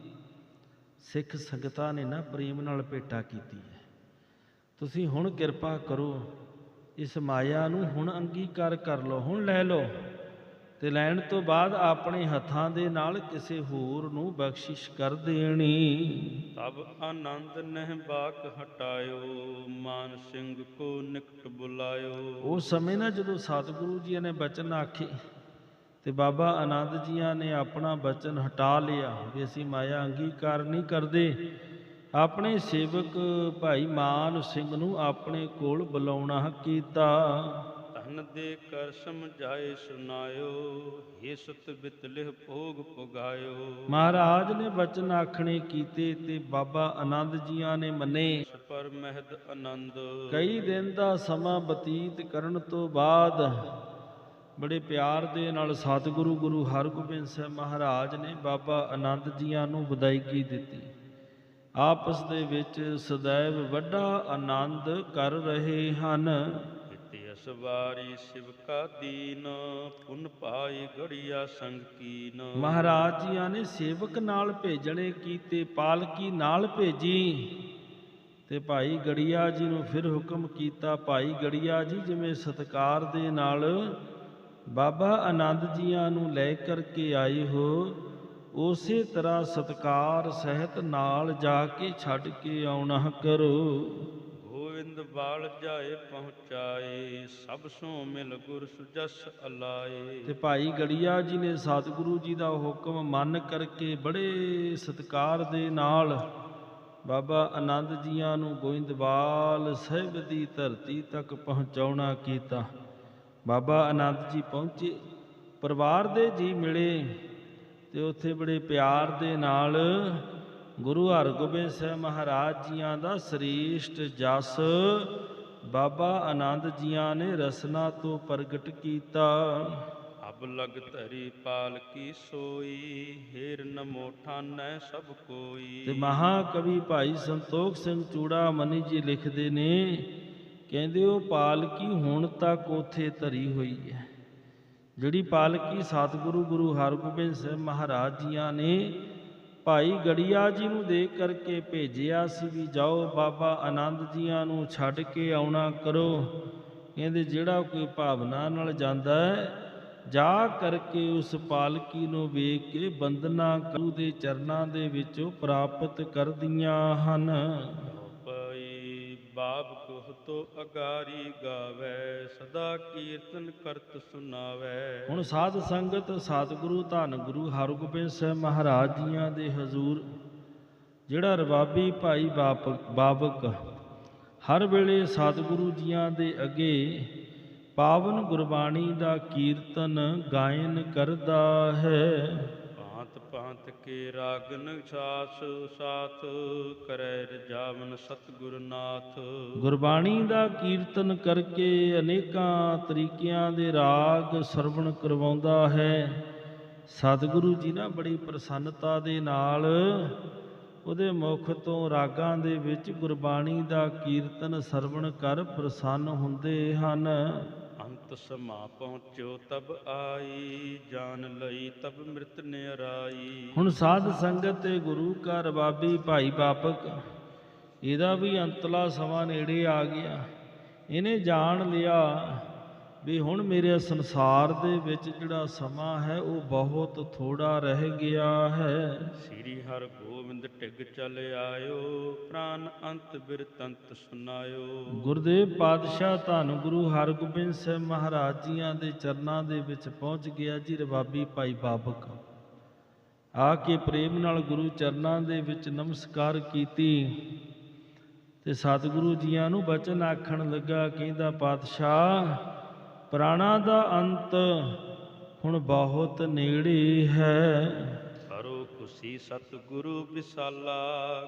S1: ਸਿੱਖ ਸੰਗਤਾਂ ਨੇ ਨਾ ਪ੍ਰੇਮ ਨਾਲ ਭੇਟਾ ਕੀਤੀ ਹੈ। ਤੁਸੀਂ ਹੁਣ ਕਿਰਪਾ ਕਰੋ ਇਸ ਮਾਇਆ ਨੂੰ ਹੁਣ ਅੰਗੀਕਾਰ ਕਰ ਲਓ ਹੁਣ ਲੈ ਲਓ। ਤੇ ਲੈਣ ਤੋਂ ਬਾਅਦ ਆਪਣੇ ਹੱਥਾਂ ਦੇ ਨਾਲ ਕਿਸੇ ਹੋਰ ਨੂੰ ਬਖਸ਼ਿਸ਼ ਕਰ ਦੇਣੀ।
S2: ਤਬ ਆਨੰਦ ਨਹਿ ਬਾਕ ਹਟਾਇਓ ਮਾਨ ਸਿੰਘ ਕੋ ਨਿਕਟ ਬੁਲਾਇਓ।
S1: ਉਸ ਸਮੇਂ ਨਾ ਜਦੋਂ ਸਤਿਗੁਰੂ ਜੀ ਨੇ ਬਚਨ ਆਖੇ ਤੇ ਬਾਬਾ ਆਨੰਦ ਜੀਆਂ ਨੇ ਆਪਣਾ ਬਚਨ ਹਟਾ ਲਿਆ ਵੀ ਅਸੀਂ ਮਾਇਆ ਅੰਗੀਕਾਰ ਨਹੀਂ ਕਰਦੇ। ਆਪਣੇ ਸੇਵਕ ਭਾਈ ਮਾਨ ਸਿੰਘ ਨੂੰ ਆਪਣੇ ਕੋਲ ਬੁਲਾਉਣਾ ਕੀਤਾ।
S2: ਧਨ ਦੇ ਕਰ ਸਮਝਾਏ ਸੁਨਾਇਓ ਏ ਸਤ ਬਿਤ ਲਿਹ ਭੋਗ ਪੁਗਾਇਓ।
S1: ਮਹਾਰਾਜ ਨੇ ਬਚਨ ਆਖਣੇ ਕੀਤੇ ਤੇ ਬਾਬਾ ਆਨੰਦ ਜੀਆਂ ਨੇ ਮੰਨੇ।
S2: ਪਰ ਮਹਿਦ ਆਨੰਦ।
S1: ਕਈ ਦਿਨ ਦਾ ਸਮਾਂ ਬਤੀਤ ਕਰਨ ਤੋਂ ਬਾਅਦ ਬੜੇ ਪਿਆਰ ਦੇ ਨਾਲ ਸਤਿਗੁਰੂ ਗੁਰੂ ਹਰਗੋਬਿੰਦ ਸਾਹਿਬ ਮਹਾਰਾਜ ਨੇ ਬਾਬਾ ਆਨੰਦ ਜੀਆਂ ਨੂੰ ਵਿਦਾਇਗੀ ਦਿੱਤੀ। ਆਪਸ ਦੇ ਵਿੱਚ ਸदैव ਵੱਡਾ ਆਨੰਦ ਕਰ ਰਹੇ ਹਨ।
S2: ਸਵਾਰੀ ਅਸਵਾਰੀ ਦੀਨ, ਪੁਨ ਪਾਈ ਗੜੀਆ ਸੰਗ ਕੀਨ।
S1: ਮਹਾਰਾਜ ਜੀਆਂ ਨੇ ਸੇਵਕ ਨਾਲ ਭੇਜਣੇ ਕੀਤੇ, ਪਾਲਕੀ ਨਾਲ ਭੇਜੀ। ਤੇ ਭਾਈ ਗੜੀਆ ਜੀ ਨੂੰ ਫਿਰ ਹੁਕਮ ਕੀਤਾ, ਭਾਈ ਗੜੀਆ ਜੀ ਜਿਵੇਂ ਸਤਕਾਰ ਦੇ ਨਾਲ ਬਾਬਾ ਆਨੰਦ ਜੀਆਂ ਨੂੰ ਲੈ ਕਰਕੇ ਆਏ ਹੋ, ਉਸੇ ਤਰ੍ਹਾਂ ਸਤਕਾਰ ਸਹਿਤ ਨਾਲ ਜਾ ਕੇ ਛੱਡ ਕੇ ਆਉਣਾ ਕਰੋ।
S2: ਬਾਲ ਜਾਏ ਪਹੁੰਚਾਏ, ਸਭ ਸੋ ਮਿਲ ਗੁਰ ਸੁਜਸ ਅਲਾਏ।
S1: ਤੇ ਭਾਈ ਗੜੀਆ ਜੀ ਨੇ ਸਤਿਗੁਰੂ ਜੀ ਦਾ ਹੁਕਮ ਮੰਨ ਕਰਕੇ ਬੜੇ ਸਤਕਾਰ ਦੇ ਨਾਲ ਬਾਬਾ ਆਨੰਦ ਜੀਆਂ ਨੂੰ ਗੋਇੰਦਵਾਲ ਸਾਹਿਬ ਦੀ ਧਰਤੀ ਤੱਕ ਪਹੁੰਚਾਉਣਾ ਕੀਤਾ। ਬਾਬਾ ਆਨੰਦ ਜੀ ਪਹੁੰਚੇ, ਪਰਿਵਾਰ ਦੇ ਜੀ ਮਿਲੇ ਤੇ ਉੱਥੇ ਬੜੇ ਪਿਆਰ ਦੇ ਨਾਲ ਗੁਰੂ ਹਰਗੋਬਿੰਦ ਸਾਹਿਬ ਮਹਾਰਾਜ ਜੀਆਂ ਦਾ ਸ੍ਰੇਸ਼ਟ ਜਸ ਬਾਬਾ ਆਨੰਦ ਜੀਆਂ ਨੇ ਰਸਨਾ ਤੋਂ ਪ੍ਰਗਟ ਕੀਤਾ।
S2: ਅਬ ਲਗ ਧਰੀ ਪਾਲ ਕੀ ਸੋਈ ਹੇਰ ਨਮੋ ਠਾਨੈ ਸਭ ਕੋਈ।
S1: ਤੇ ਮਹਾਕਵੀ ਭਾਈ ਸੰਤੋਖ ਸਿੰਘ ਚੂੜਾ ਮਨੀ ਜੀ ਲਿਖਦੇ ਨੇ ਕਹਿੰਦੇ ਉਹ ਪਾਲਕੀ ਹੁਣ ਤੱਕ ਉਥੇ ਧਰੀ ਹੋਈ ਹੈ। ਜਿਹੜੀ ਪਾਲਕੀ ਸਤਿਗੁਰੂ ਗੁਰੂ ਹਰਗੋਬਿੰਦ ਸਾਹਿਬ ਮਹਾਰਾਜ ਜੀਆਂ ਨੇ ਭਾਈ ਗੜੀਆ ਜੀ ਨੂੰ ਦੇਖ ਕਰਕੇ ਭੇਜਿਆ ਸੀ ਵੀ ਜਾਓ ਬਾਬਾ ਆਨੰਦ ਜੀਆਂ ਨੂੰ ਛੱਡ ਕੇ ਆਉਣਾ ਕਰੋ। ਕਹਿੰਦੇ ਜਿਹੜਾ ਕੋਈ ਭਾਵਨਾ ਨਾਲ ਜਾਂਦਾ ਹੈ, ਜਾ ਕਰਕੇ ਉਸ ਪਾਲਕੀ ਨੂੰ ਵੇਖ ਕੇ ਬੰਦਨਾ ਗੁਰੂ ਦੇ ਚਰਨਾਂ ਦੇ ਵਿੱਚੋਂ ਪ੍ਰਾਪਤ ਕਰਦੀਆਂ ਹਨ।
S2: ਆਪ ਕੁਹ ਤੋ ਅਗਾਰੀ ਗਾਵੇ, ਸਦਾ ਕੀਰਤਨ ਕਰਤ ਸੁਨਾਵੇ
S1: ਹੁਣ ਸਾਧ ਸੰਗਤ, ਸਤਿਗੁਰੂ, ਧੰਨ ਗੁਰੂ ਹਰਗੋਬਿੰਦ ਸਾਹਿਬ ਮਹਾਰਾਜ ਜੀਆਂ ਦੇ ਹਜ਼ੂਰ, ਜਿਹੜਾ ਰਬਾਬੀ ਭਾਈ ਬਾਪਕ ਬਾਬਕ ਹਰ ਵੇਲੇ ਸਤਿਗੁਰੂ ਜੀਆਂ ਦੇ ਅੱਗੇ ਪਾਵਨ ਗੁਰਬਾਣੀ ਦਾ ਕੀਰਤਨ ਗਾਇਨ ਕਰਦਾ ਹੈ।
S2: ਭਾਂਤ ਭਾਂਤ ਕੇ ਰਾਗਨ ਸਾਸ ਸਾਥ ਕਰੈ ਰਜਾਵਨ ਸਤਿਗੁਰ ਨਾਥ
S1: ਗੁਰਬਾਣੀ ਦਾ ਕੀਰਤਨ ਕਰਕੇ ਅਨੇਕਾਂ ਤਰੀਕਿਆਂ ਦੇ ਰਾਗ ਸਰਵਣ ਕਰਵਾਉਂਦਾ ਹੈ। ਸਤਿਗੁਰੂ ਜੀ ਨਾ ਬੜੀ ਪ੍ਰਸੰਨਤਾ ਦੇ ਨਾਲ ਉਹਦੇ ਮੁਖ ਤੋਂ ਰਾਗਾਂ ਦੇ ਵਿੱਚ ਗੁਰਬਾਣੀ ਦਾ ਕੀਰਤਨ ਸਰਵਣ ਕਰ ਪ੍ਰਸੰਨ ਹੁੰਦੇ ਹਨ।
S2: ਸਮਾ ਪਹੁੰਚੋ ਤਬ ਆਈ, ਜਾਨ ਲਈ ਤਬ ਮ੍ਰਿਤ ਨਿਰਾਈ।
S1: ਹੁਣ ਸਾਧ ਸੰਗਤ ਤੇ ਗੁਰੂ ਘਰ ਰਬਾਬੀ ਭਾਈ ਬਾਪਕ, ਇਹਦਾ ਵੀ ਅੰਤਲਾ ਸਮਾਂ ਨੇੜੇ ਆ ਗਿਆ। ਇਹਨੇ ਜਾਣ ਲਿਆ ਵੀ ਹੁਣ ਮੇਰੇ ਸੰਸਾਰ ਦੇ ਵਿੱਚ ਜਿਹੜਾ ਸਮਾਂ ਹੈ ਉਹ ਬਹੁਤ ਥੋੜਾ ਰਹਿ ਗਿਆ ਹੈ।
S2: ਸ੍ਰੀ ਹਰਿ ਗੋਬਿੰਦ ਢਿਗ ਚਲ ਆਇਓ ਪ੍ਰਾਨ ਅੰਤ ਬਿਰਤੰਤ ਸੁਨਾਇਓ
S1: ਗੁਰਦੇਵ ਪਾਤਸ਼ਾਹ ਧੰਨ ਗੁਰੂ ਹਰਗੋਬਿੰਦ ਸਾਹਿਬ ਮਹਾਰਾਜ ਜੀਆਂ ਦੇ ਚਰਨਾਂ ਦੇ ਵਿੱਚ ਪਹੁੰਚ ਗਿਆ ਜੀ ਰਬਾਬੀ ਭਾਈ ਬਾਬਕ। ਆ ਕੇ ਪ੍ਰੇਮ ਨਾਲ ਗੁਰੂ ਚਰਨਾਂ ਦੇ ਵਿੱਚ ਨਮਸਕਾਰ ਕੀਤੀ। ਤੇ ਸਤਿਗੁਰੂ ਜੀਆਂ ਨੂੰ ਬਚਨ ਆਖਣ ਲੱਗਾ ਕਹਿੰਦਾ ਪਾਤਸ਼ਾਹ ਪ੍ਰਾਣਾ ਦਾ ਅੰਤ ਹੁਣ ਬਹੁਤ ਨੇੜੇ ਹੈ।
S2: ਕਰੋ ਖੁਸ਼ੀ ਸਤਿਗੁਰੂ ਵਿਸਾਲਾ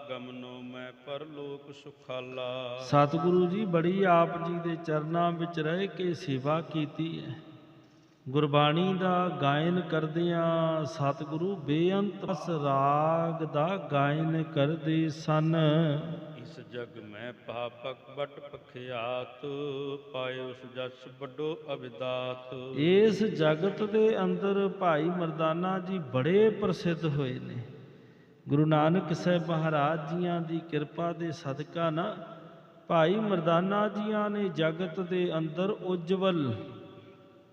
S2: ਗਮਨੋ ਮੈਂ ਪਰਲੋਕ ਸੁਖਾਲਾ।
S1: ਸਤਿਗੁਰੂ ਜੀ ਬੜੀ ਆਪ ਜੀ ਦੇ ਚਰਨਾਂ ਵਿੱਚ ਰਹਿ ਕੇ ਸੇਵਾ ਕੀਤੀ ਹੈ। ਗੁਰਬਾਣੀ ਦਾ ਗਾਇਨ ਕਰਦਿਆਂ ਸਤਿਗੁਰੂ ਬੇਅੰਤ ਰਸ ਰਾਗ ਦਾ ਗਾਇਨ ਕਰਦੇ ਸਨ।
S2: ਇਸ ਜਗ ਮੈਂ ਪਾਪਕ ਬਟ ਪਖਿਆਤ ਪਾਇਓ ਜਸ ਵੱਡੋ ਅਵਿਦਾਤ।
S1: ਇਸ ਜਗਤ ਦੇ ਅੰਦਰ ਭਾਈ ਮਰਦਾਨਾ ਜੀ ਬੜੇ ਪ੍ਰਸਿੱਧ ਹੋਏ ਨੇ। ਗੁਰੂ ਨਾਨਕ ਸਾਹਿਬ ਮਹਾਰਾਜ ਜੀਆਂ ਦੀ ਕਿਰਪਾ ਦੇ ਸਦਕਾ ਨਾ ਭਾਈ ਮਰਦਾਨਾ ਜੀਆਂ ਨੇ ਜਗਤ ਦੇ ਅੰਦਰ ਉਜਵਲ,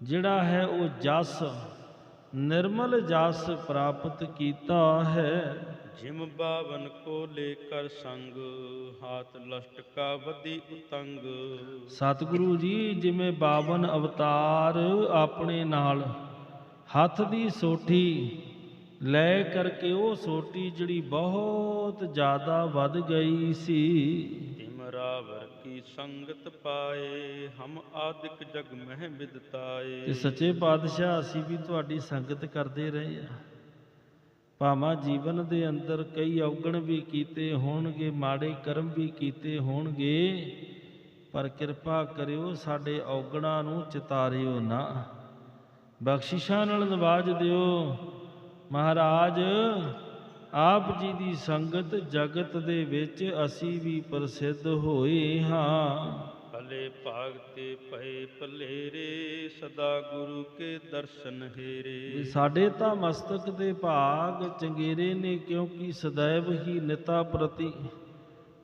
S1: ਜਿਹੜਾ ਹੈ ਉਹ ਜਸ ਨਿਰਮਲ ਜਸ ਪ੍ਰਾਪਤ ਕੀਤਾ ਹੈ।
S2: ਜਿਮ ਬਾਵਨ ਕੋ ਲੈ ਕਰ ਸੰਗ ਹਾਥ ਲਸ਼ਟਕਾ ਵਧੀ ਉਤੰਗ।
S1: ਸਤਿਗੁਰੂ ਜੀ ਜਿਵੇਂ 52 ਅਵਤਾਰ ਆਪਣੇ ਨਾਲ ਹੱਥ ਦੀ ਸੋਠੀ ਲੈ ਕਰਕੇ ਉਹ ਸੋਟੀ ਜਿਹੜੀ ਬਹੁਤ ਜ਼ਿਆਦਾ ਵੱਧ ਗਈ ਸੀ।
S2: ਤਿਮਰਾਵਰ ਕੀ ਸੰਗਤ ਪਾਏ, ਹਮ ਆਦਿਕ ਜਗ ਮਹਿ
S1: ਤੇ ਸੱਚੇ ਪਾਤਸ਼ਾਹ ਅਸੀਂ ਵੀ ਤੁਹਾਡੀ ਸੰਗਤ ਕਰਦੇ ਰਹੇ ਆ ਭਾਵਾਂ ਜੀਵਨ ਦੇ ਅੰਦਰ ਕਈ ਔਗਣ ਵੀ ਕੀਤੇ ਹੋਣਗੇ, ਮਾੜੇ ਕਰਮ ਵੀ ਕੀਤੇ ਹੋਣਗੇ, ਪਰ ਕਿਰਪਾ ਕਰਿਓ ਸਾਡੇ ਔਗਣਾਂ ਨੂੰ ਚਿਤਾਰਿਓ ਨਾ। ਬਖਸ਼ਿਸ਼ਾਂ ਨਾਲ ਨਵਾਜ ਦਿਓ। ਮਹਾਰਾਜ ਆਪ ਜੀ ਦੀ ਸੰਗਤ ਜਗਤ ਦੇ ਵਿੱਚ ਅਸੀਂ ਵੀ ਪ੍ਰਸਿੱਧ ਹੋਏ ਹਾਂ।
S2: ਭਲੇ ਭਾਗ ਤੇ ਪਏ ਭਲੇਰੇ ਸਦਾ ਗੁਰੂ ਕੇ ਦਰਸ਼ਨ ਹੇਰੇ।
S1: ਸਾਡੇ ਤਾਂ ਮਸਤਕ ਦੇ ਭਾਗ ਚੰਗੇਰੇ ਨੇ ਕਿਉਂਕਿ ਸदैव ਹੀ ਨਿਤਾ ਪ੍ਰਤੀ।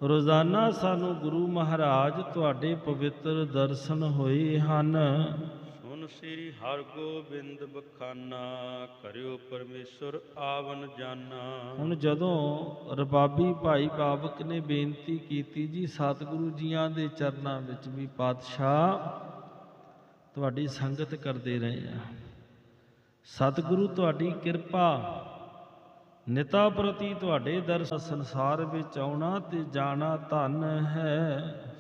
S1: ਰੋਜ਼ਾਨਾ ਸਾਨੂੰ ਗੁਰੂ ਮਹਾਰਾਜ ਤੁਹਾਡੇ ਪਵਿੱਤਰ ਦਰਸ਼ਨ ਹੋਏ ਹਨ।
S2: ਸੁਨ ਸ੍ਰੀ ਹਰਗੋਬਿੰਦ ਬਖਾਨਾ, ਕਰਿਓ ਪਰਮੇਸ਼ਰ ਆਵਨ ਜਾਨਾ।
S1: ਹੁਣ ਜਦੋਂ ਰਬਾਬੀ ਭਾਈ ਬਾਬਕ ਨੇ ਬੇਨਤੀ ਕੀਤੀ ਜੀ, ਸਤਿਗੁਰੂ ਜੀਆਂ ਦੇ ਚਰਨਾਂ ਵਿੱਚ ਵੀ ਪਾਤਸ਼ਾਹ ਤੁਹਾਡੀ ਸੰਗਤ ਕਰਦੇ ਰਹੇ ਆ। ਸਤਿਗੁਰੂ ਤੁਹਾਡੀ ਕਿਰਪਾ, ਨਿਤਾ ਪ੍ਰਤੀ ਤੁਹਾਡੇ ਦਰਸ਼ਨ ਸੰਸਾਰ ਵਿੱਚ ਆਉਣਾ ਤੇ ਜਾਣਾ ਧਨ ਹੈ।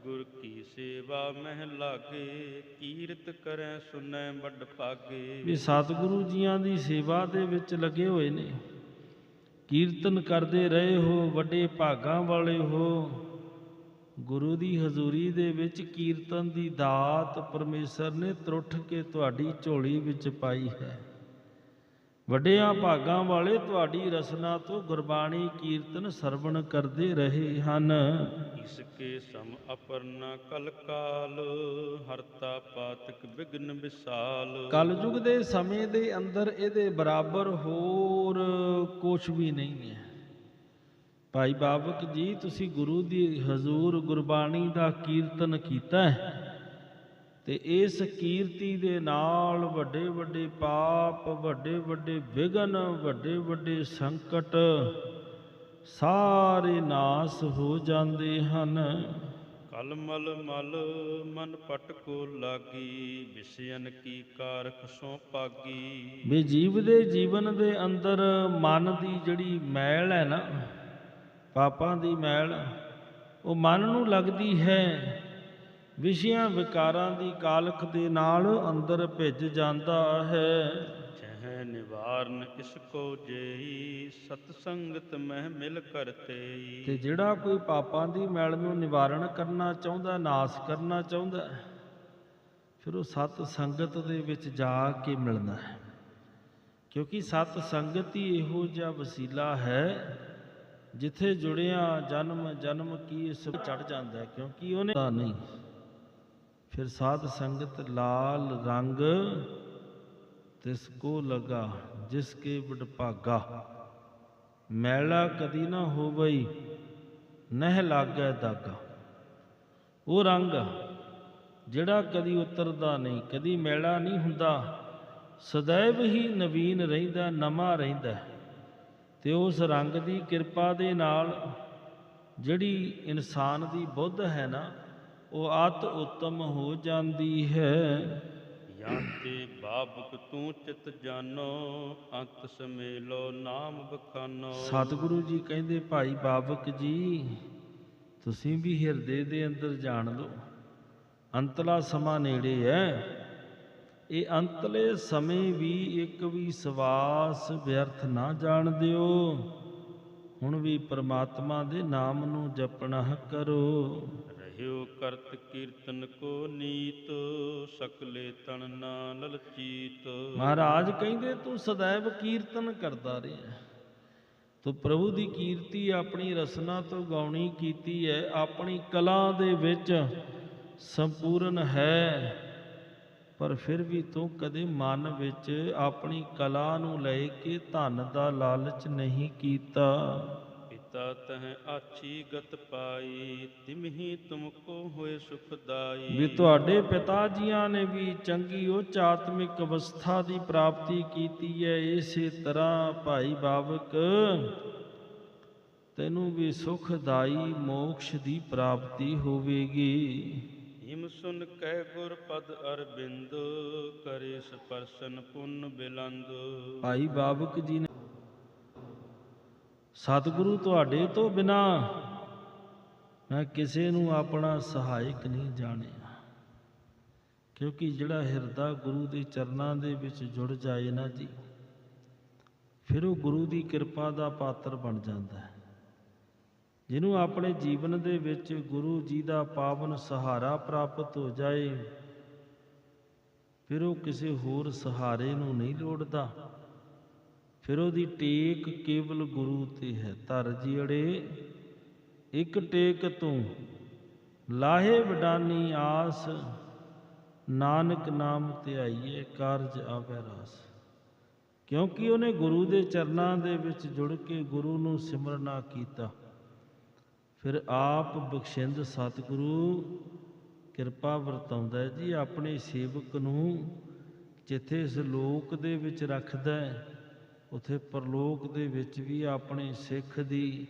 S2: ਸਤਿਗੁਰ ਕੀ ਸੇਵਾ ਮਹਿ ਲਾਗੇ, ਕੀਰਤ ਕਰੈ ਸੁਨੈ ਵੱਡ ਭਾਗੇ।
S1: ਵੀ ਸਤਿਗੁਰੂ ਜੀਆਂ ਦੀ ਸੇਵਾ ਦੇ ਵਿੱਚ ਲੱਗੇ ਹੋਏ ਨੇ। ਕੀਰਤਨ ਕਰਦੇ ਰਹੇ ਹੋ, ਵੱਡੇ ਭਾਗਾਂ ਵਾਲੇ ਹੋ। ਗੁਰੂ ਦੀ ਹਜ਼ੂਰੀ ਦੇ ਵਿੱਚ ਕੀਰਤਨ ਦੀ ਦਾਤ ਪਰਮੇਸ਼ਰ ਨੇ ਤਰੁੱਠ ਕੇ ਤੁਹਾਡੀ ਝੋਲੀ ਵਿੱਚ ਪਾਈ ਹੈ। ਵੱਡਿਆਂ ਭਾਗਾਂ ਵਾਲੇ ਤੁਹਾਡੀ ਰਸਨਾ ਤੋਂ ਗੁਰਬਾਣੀ ਕੀਰਤਨ ਸਰਵਣ ਕਰਦੇ ਰਹੇ ਹਨ।
S2: ਇਸ ਕੇ ਸਮ ਅਪਰਨਾ ਕਲ ਕਾਲ ਹਰਤਾ ਪਾਤਕ ਬਿਗਨ ਵਿਸਾਲ।
S1: ਕਲਯੁਗ ਦੇ ਸਮੇਂ ਦੇ ਅੰਦਰ ਇਹਦੇ ਬਰਾਬਰ ਹੋਰ ਕੁਝ ਵੀ ਨਹੀਂ ਹੈ। ਭਾਈ ਬਾਬਕ ਜੀ ਤੁਸੀਂ ਗੁਰੂ ਦੀ ਹਜ਼ੂਰ ਗੁਰਬਾਣੀ ਦਾ ਕੀਰਤਨ ਕੀਤਾ ਹੈ। ਤੇ ਇਸ ਕੀਰਤੀ ਦੇ ਨਾਲ ਵੱਡੇ ਵੱਡੇ ਪਾਪ ਵੱਡੇ ਵੱਡੇ ਵਿਗਨ ਵੱਡੇ ਵੱਡੇ ਸੰਕਟ ਸਾਰੇ ਨਾਸ ਹੋ ਜਾਂਦੇ ਹਨ।
S2: ਮਲ ਮਲ ਮਲ ਮਨ ਪਟ ਕੋ ਲਾਗੀ ਵਿਸ਼ਯਨ ਕੀ ਕਾਰਖ ਸੋ ਪਾਗੀ।
S1: ਵੀ ਜੀਵ ਦੇ ਜੀਵਨ ਦੇ ਅੰਦਰ ਮਨ ਦੀ ਜਿਹੜੀ ਮੈਲ ਹੈ ਨਾ ਪਾਪਾਂ ਦੀ ਮੈਲ ਉਹ ਮਨ ਨੂੰ ਲੱਗਦੀ ਹੈ। ਵਿਸ਼ਿਆਂ ਵਿਕਾਰਾਂ ਦੀ ਕਾਲਖ ਦੇ ਨਾਲ ਅੰਦਰ ਭਿੱਜ ਜਾਂਦਾ ਹੈ।
S2: ਚਹ ਨਿਵਾਰਨ ਇਸ ਕੋ ਜੇਈ ਸਤ ਸੰਗਤ ਮਹਿ ਮਿਲ ਕਰਤੇ
S1: ਤੇ ਜਿਹੜਾ ਕੋਈ ਪਾਪਾਂ ਦੀ ਮੈਲ ਨੂੰ ਨਿਵਾਰਣ ਕਰਨਾ ਚਾਹੁੰਦਾ ਨਾਸ ਕਰਨਾ ਚਾਹੁੰਦਾ ਹੈ, ਫਿਰ ਉਹ ਸਤ ਸੰਗਤ ਦੇ ਵਿੱਚ ਜਾ ਕੇ ਮਿਲਦਾ ਹੈ। ਕਿਉਂਕਿ ਸਤ ਸੰਗਤ ਹੀ ਇਹੋ ਜਿਹਾ ਵਸੀਲਾ ਹੈ ਜਿੱਥੇ ਜੁੜਿਆ ਜਨਮ ਜਨਮ ਕੀ ਇਸ ਚੜ ਜਾਂਦਾ ਹੈ ਕਿਉਂਕਿ ਉਹਨੇ ਤਾਂ ਨਹੀਂ। ਫਿਰ ਸਾਧ ਸੰਗਤ ਲਾਲ ਰੰਗ ਤਿਸ ਕੋ ਲਗਾ, ਜਿਸ ਕੇ ਵਡਭਾਗਾ ਮੈਲਾ ਕਦੀ ਨਾ ਹੋਵਈ, ਨਹਿ ਲਾਗੈ ਦਾਗਾ। ਉਹ ਰੰਗ ਜਿਹੜਾ ਕਦੀ ਉਤਰਦਾ ਨਹੀਂ, ਕਦੀ ਮੈਲਾ ਨਹੀਂ ਹੁੰਦਾ ਸदैव ਹੀ ਨਵੀਨ ਰਹਿੰਦਾ, ਨਵਾਂ ਰਹਿੰਦਾ। ਤੇ ਉਸ ਰੰਗ ਦੀ ਕਿਰਪਾ ਦੇ ਨਾਲ ਜਿਹੜੀ ਇਨਸਾਨ ਦੀ ਬੁੱਧ ਹੈ ਨਾ ਉਹ ਅਤ ਉੱਤਮ ਹੋ ਜਾਂਦੀ ਹੈ।
S2: ਯਾਤੇ ਬਾਬਕ ਤੂੰ ਚਿਤ ਜਾਨੋ ਅੰਤ ਸਮੇਲੋ ਨਾਮ ਬਖਾਨੋ।
S1: ਸਤਿਗੁਰੂ ਜੀ ਕਹਿੰਦੇ ਭਾਈ ਬਾਬਕ ਜੀ ਤੁਸੀਂ ਵੀ ਹਿਰਦੇ ਦੇ ਅੰਦਰ ਜਾਣ ਲਓ। ਅੰਤਲਾ ਸਮਾਂ ਨੇੜੇ ਹੈ। ਇਹ ਅੰਤਲੇ ਸਮੇਂ ਵੀ ਇੱਕ ਵੀ ਸਵਾਸ ਵਿਅਰਥ ਨਾ ਜਾਣ ਦਿਓ। ਹੁਣ ਵੀ ਪ੍ਰਮਾਤਮਾ ਦੇ ਨਾਮ ਨੂੰ ਜਪਣਾ ਕਰੋ।
S2: ਰਹਿਓ ਕਰਤ ਕੀਰਤਨ ਕੋ ਨੀਤ, ਸਕਲੇ ਤਨ ਨਾ ਲਲਚੀਤ
S1: ਮਹਾਰਾਜ ਕਹਿੰਦੇ, ਤੂੰ ਸदैव ਕੀਰਤਨ ਕਰਦਾ ਰਿਹਾ ਤੂੰ ਪ੍ਰਭੂ ਦੀ ਕੀਰਤੀ, ਆਪਣੀ ਰਸਨਾ ਤੋਂ ਗਾਉਣੀ ਕੀਤੀ ਹੈ। ਆਪਣੀ ਕਲਾ ਦੇ ਵਿੱਚ ਸੰਪੂਰਨ ਹੈ। ਪਰ ਫਿਰ ਵੀ ਤੂੰ ਕਦੇ ਮਨ ਵਿੱਚ ਆਪਣੀ ਕਲਾ ਨੂੰ ਲੈ ਕੇ ਧਨ ਦਾ ਲਾਲਚ ਨਹੀਂ ਕੀਤਾ।
S2: ਪਿਤਾ ਤਹ ਆਛੀ ਗਤ ਪਾਈ ਤਿਮਹੀ ਤੁਮਕੋ ਹੋਏ ਸੁਖਦਾਈ
S1: ਵੀ ਤੁਹਾਡੇ ਪਿਤਾ ਜੀਆਂ ਨੇ ਵੀ ਚੰਗੀ ਉੱਚ ਆਤਮਿਕ ਅਵਸਥਾ ਦੀ ਪ੍ਰਾਪਤੀ ਕੀਤੀ ਹੈ ਇਸੇ ਤਰ੍ਹਾਂ ਭਾਈ ਬਾਬਕ ਤੈਨੂੰ ਵੀ ਸੁਖਦਾਈ ਮੋਕਸ਼ ਦੀ ਪ੍ਰਾਪਤੀ ਹੋਵੇਗੀ।
S2: ਹਿਮ ਸੁਨ ਕਹਿ ਗੁਰ ਪਦ ਅਰਬਿੰਦ ਕਰੇ ਸਪਰਸ਼ਨ ਪੁੰਨ ਬਿਲੰਦ।
S1: ਭਾਈ ਬਾਬਕ ਜੀ ਨੇ ਸਤਿਗੁਰੂ ਤੁਹਾਡੇ ਤੋਂ ਬਿਨਾ ਮੈਂ ਕਿਸੇ ਨੂੰ ਆਪਣਾ ਸਹਾਇਕ ਨਹੀਂ ਜਾਣਿਆ। ਕਿਉਂਕਿ ਜਿਹੜਾ ਹਿਰਦਾ ਗੁਰੂ ਦੇ ਚਰਨਾਂ ਦੇ ਵਿੱਚ ਜੁੜ ਜਾਏ ਨਾ ਜੀ, ਫਿਰ ਉਹ ਗੁਰੂ ਦੀ ਕਿਰਪਾ ਦਾ ਪਾਤਰ ਬਣ ਜਾਂਦਾ ਹੈ। ਜਿਹਨੂੰ ਆਪਣੇ ਜੀਵਨ ਦੇ ਵਿੱਚ ਗੁਰੂ ਜੀ ਦਾ ਪਾਵਨ ਸਹਾਰਾ ਪ੍ਰਾਪਤ ਹੋ ਜਾਏ, ਫਿਰ ਉਹ ਕਿਸੇ ਹੋਰ ਸਹਾਰੇ ਨੂੰ ਨਹੀਂ ਲੋੜਦਾ। ਫਿਰ ਉਹਦੀ ਟੇਕ ਕੇਵਲ ਗੁਰੂ ਤੇ ਹੈ। ਧਰ ਜੀੜੇ, ਇੱਕ ਟੇਕ ਤੂੰ। ਲਾਹੇ ਵਡਾਨੀ ਆਸ, ਨਾਨਕ ਨਾਮ ਧਿਆਈਏ ਕਾਰਜ ਆਵੈ ਰਾਸ। ਕਿਉਂਕਿ ਉਹਨੇ ਗੁਰੂ ਦੇ ਚਰਨਾਂ ਦੇ ਵਿੱਚ ਜੁੜ ਕੇ ਗੁਰੂ ਨੂੰ ਸਿਮਰਨਾ ਕੀਤਾ। ਫਿਰ ਆਪ ਬਖਸ਼ਿੰਦ ਸਤਿਗੁਰੂ, ਕਿਰਪਾ ਵਰਤਾਉਂਦਾ ਜੀ, ਆਪਣੇ ਸੇਵਕ ਨੂੰ ਜਿੱਥੇ ਇਸ ਲੋਕ ਦੇ ਵਿੱਚ ਰੱਖਦਾ ਹੈ। ਉਥੇ ਪ੍ਰਲੋਕ ਦੇ ਵਿੱਚ ਵੀ ਆਪਣੇ ਸਿੱਖ ਦੀ,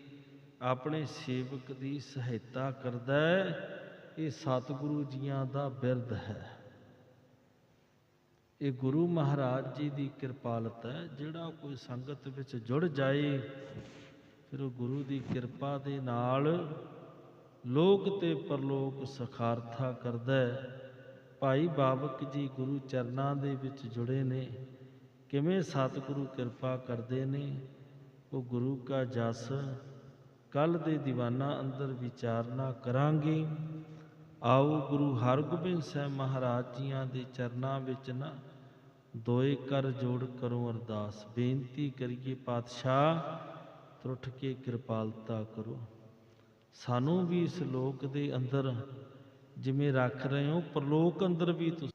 S1: ਆਪਣੇ ਸੇਵਕ ਦੀ ਸਹਾਇਤਾ ਕਰਦਾ ਹੈ। ਇਹ ਸਤਿਗੁਰੂ ਜੀਆਂ ਦਾ ਬਿਰਧ ਹੈ। ਇਹ ਗੁਰੂ ਮਹਾਰਾਜ ਜੀ ਦੀ ਕਿਰਪਾਲਤ ਹੈ। ਜਿਹੜਾ ਕੋਈ ਸੰਗਤ ਵਿੱਚ ਜੁੜ ਜਾਏ, ਫਿਰ ਉਹ ਗੁਰੂ ਦੀ ਕਿਰਪਾ ਦੇ ਨਾਲ ਲੋਕ ਤੇ ਪਰਲੋਕ ਸਖਾਰਥਾ ਕਰਦਾ ਹੈ। ਭਾਈ ਬਾਬਕ ਜੀ ਗੁਰੂ ਚਰਨਾਂ ਦੇ ਵਿੱਚ ਜੁੜੇ ਨੇ। ਕਿਵੇਂ ਸਤਿਗੁਰੂ ਕਿਰਪਾ ਕਰਦੇ ਨੇ? ਉਹ ਗੁਰੂ ਕਾ ਜਸ ਕੱਲ ਦੇ ਦੀਵਾਨਾ ਅੰਦਰ ਵਿਚਾਰਨਾ ਕਰਾਂਗੇ। ਆਓ ਗੁਰੂ ਹਰਗੋਬਿੰਦ ਸਾਹਿਬ ਮਹਾਰਾਜ ਜੀਆਂ ਦੇ ਚਰਨਾਂ ਵਿੱਚ ਨਾ ਦੋਏ ਕਰ ਜੋੜ ਕਰੋ ਅਰਦਾਸ। ਬੇਨਤੀ ਕਰੀਏ ਪਾਤਸ਼ਾਹ, ਤਰੁੱਠ ਕੇ ਕਿਰਪਾਲਤਾ ਕਰੋ। ਸਾਨੂੰ ਵੀ ਇਸ ਲੋਕ ਦੇ ਅੰਦਰ ਜਿਵੇਂ ਰੱਖ ਰਹੇ ਹੋ, ਪਰਲੋਕ ਅੰਦਰ ਵੀ ਤੁਸੀਂ